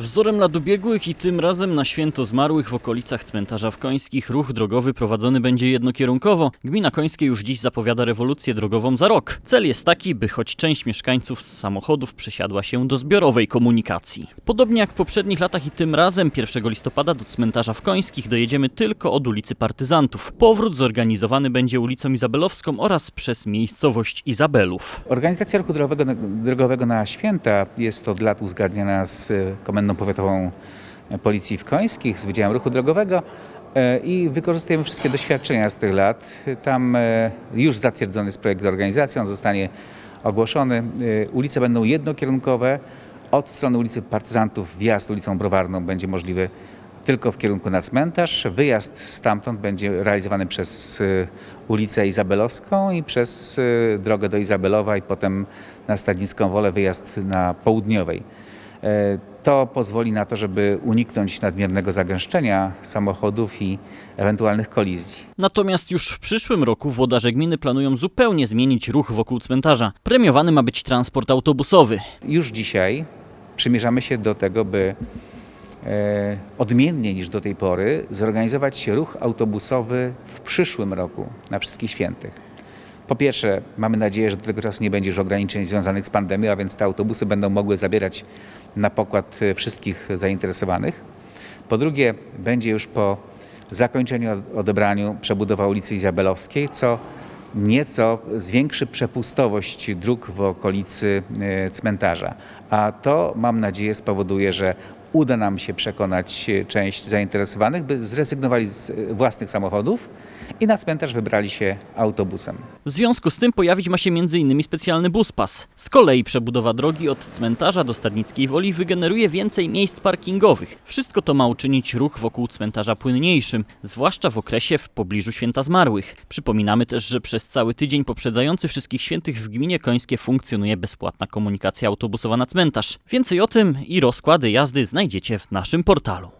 Wzorem lat ubiegłych i tym razem na święto zmarłych w okolicach cmentarza w Końskich ruch drogowy prowadzony będzie jednokierunkowo. Gmina Końskie już dziś zapowiada rewolucję drogową za rok. Cel jest taki, by choć część mieszkańców z samochodów przesiadła się do zbiorowej komunikacji. Podobnie jak w poprzednich latach i tym razem 1 listopada do cmentarza w Końskich dojedziemy tylko od ulicy Partyzantów. Powrót zorganizowany będzie ulicą Izabelowską oraz przez miejscowość Izabelów. Organizacja ruchu drogowego, drogowego na święta jest od lat uzgadniana z e, Komendą Powiatową Policji w Końskich, z Wydziałem Ruchu Drogowego e, i wykorzystujemy wszystkie doświadczenia z tych lat. Tam e, już zatwierdzony jest projekt organizacji, on zostanie ogłoszony. E, Ulice będą jednokierunkowe. Od strony ulicy Partyzantów wjazd ulicą Browarną będzie możliwy tylko w kierunku na cmentarz. Wyjazd stamtąd będzie realizowany przez ulicę Izabelowską i przez drogę do Izabelowa i potem na Stadnicką Wolę wyjazd na południowej. E, To pozwoli na to, żeby uniknąć nadmiernego zagęszczenia samochodów i ewentualnych kolizji. Natomiast już w przyszłym roku włodarze gminy planują zupełnie zmienić ruch wokół cmentarza. Premiowany ma być transport autobusowy. Już dzisiaj przymierzamy się do tego, by e, odmiennie niż do tej pory zorganizować ruch autobusowy w przyszłym roku na Wszystkich Świętych. Po pierwsze, mamy nadzieję, że do tego czasu nie będzie już ograniczeń związanych z pandemią, a więc te autobusy będą mogły zabierać na pokład e, wszystkich zainteresowanych. Po drugie, będzie już po zakończeniu odebraniu przebudowa ulicy Izabelowskiej, co nieco zwiększy przepustowość dróg w okolicy e, cmentarza. A to, mam nadzieję, spowoduje, że uda nam się przekonać część zainteresowanych, by zrezygnowali z własnych samochodów i na cmentarz wybrali się autobusem. W związku z tym pojawić ma się m.in. specjalny buspas. Z kolei przebudowa drogi od cmentarza do Stadnickiej Woli wygeneruje więcej miejsc parkingowych. Wszystko to ma uczynić ruch wokół cmentarza płynniejszym, zwłaszcza w okresie w pobliżu Święta Zmarłych. Przypominamy też, że przez cały tydzień poprzedzający Wszystkich Świętych w gminie Końskie funkcjonuje bezpłatna komunikacja autobusowa na cmentarz. Więcej o tym i rozkłady jazdy znajdziecie w naszym portalu.